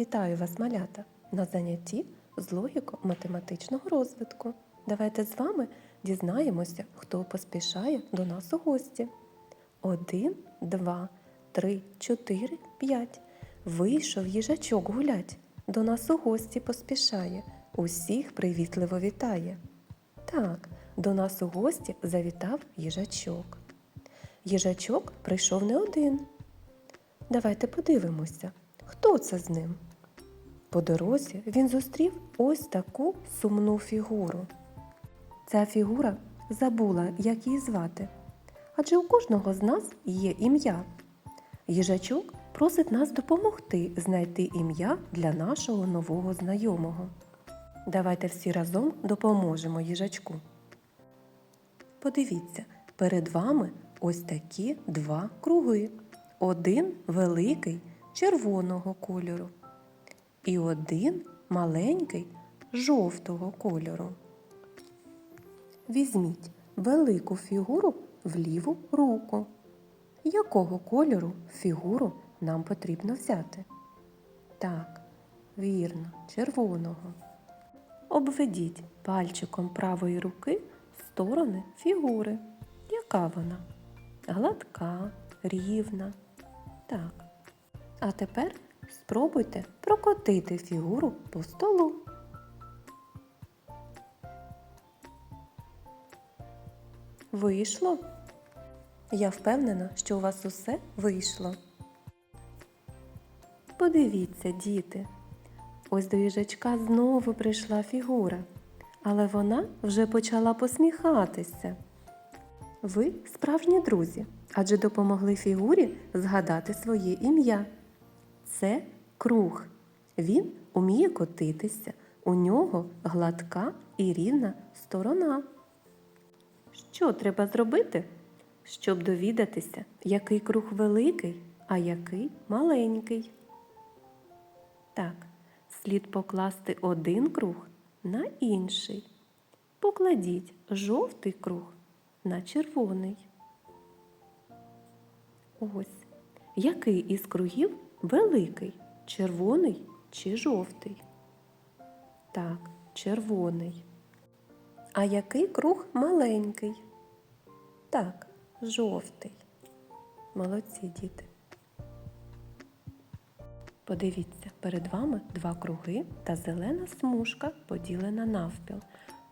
Вітаю вас, малята, на занятті з логіко-математичного розвитку. Давайте з вами дізнаємося, хто поспішає до нас у гості. Один, два, три, чотири, п'ять. Вийшов їжачок гулять. До нас у гості поспішає. Усіх привітливо вітає. Так, до нас у гості завітав їжачок. Їжачок прийшов не один. Давайте подивимося, хто це з ним. По дорозі він зустрів ось таку сумну фігуру. Ця фігура забула, як її звати. Адже у кожного з нас є ім'я. Їжачок просить нас допомогти знайти ім'я для нашого нового знайомого. Давайте всі разом допоможемо їжачку. Подивіться, перед вами ось такі два круги. Один великий червоного кольору і один маленький жовтого кольору. Візьміть велику фігуру в ліву руку. Якого кольору фігуру нам потрібно взяти? Так, вірно, червоного. Обведіть пальчиком правої руки сторони фігури. Яка вона? Гладка, рівна. Так. А тепер спробуйте прокотити фігуру по столу. Вийшло? Я впевнена, що у вас усе вийшло. Подивіться, діти. Ось до їжачка знову прийшла фігура, але вона вже почала посміхатися. Ви справжні друзі, адже допомогли фігурі згадати своє ім'я. Це круг. Він уміє котитися, у нього гладка і рівна сторона. Що треба зробити, щоб довідатися, який круг великий, а який маленький? Так, слід покласти один круг на інший. Покладіть жовтий круг на червоний. Ось. Який із кругів великий? Червоний чи жовтий? Так, червоний. А який круг маленький? Так, жовтий. Молодці діти. Подивіться, перед вами два круги та зелена смужка поділена навпіл.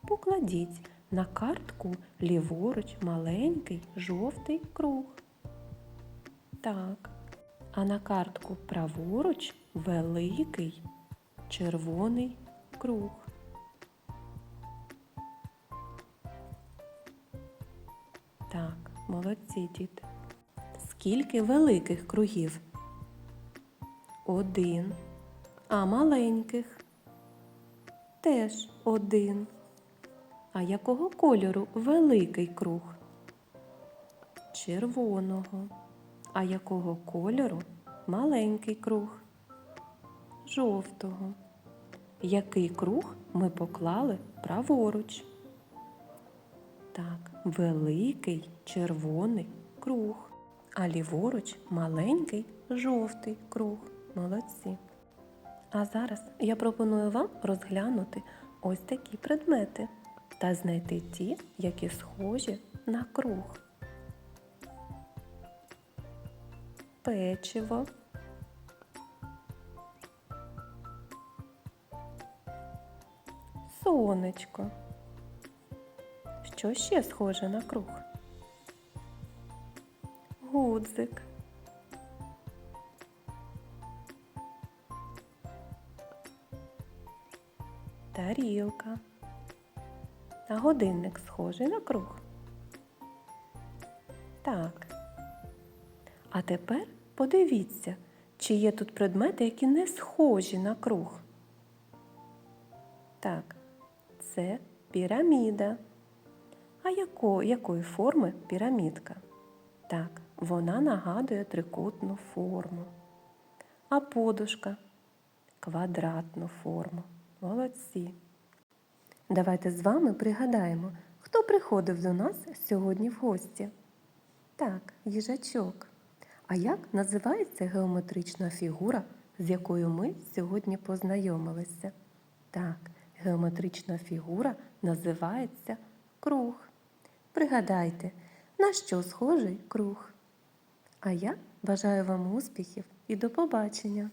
Покладіть на картку ліворуч маленький жовтий круг. Так. А на картку праворуч великий червоний круг. Так, молодці діти. Скільки великих кругів? Один. А маленьких? Теж один. А якого кольору великий круг? Червоного. А якого кольору маленький круг? Жовтого. Який круг ми поклали праворуч? Так, великий червоний круг. А ліворуч маленький жовтий круг. Молодці. А зараз я пропоную вам розглянути ось такі предмети та знайти ті, які схожі на круг. Печиво. Сонечко. Що ще схоже на круг? Гудзик. Тарілка. А годинник схожий на круг. Так. А тепер подивіться, чи є тут предмети, які не схожі на круг. Так, це піраміда. А яко, якої форми пірамідка? Так, вона нагадує трикутну форму. А подушка квадратну форму. Молодці. Давайте з вами пригадаємо, хто приходив до нас сьогодні в гості. Так, їжачок. А як називається геометрична фігура з якою ми сьогодні познайомилися. Так, геометрична фігура називається круг. Пригадайте, на що схожий круг. А я бажаю вам успіхів і до побачення!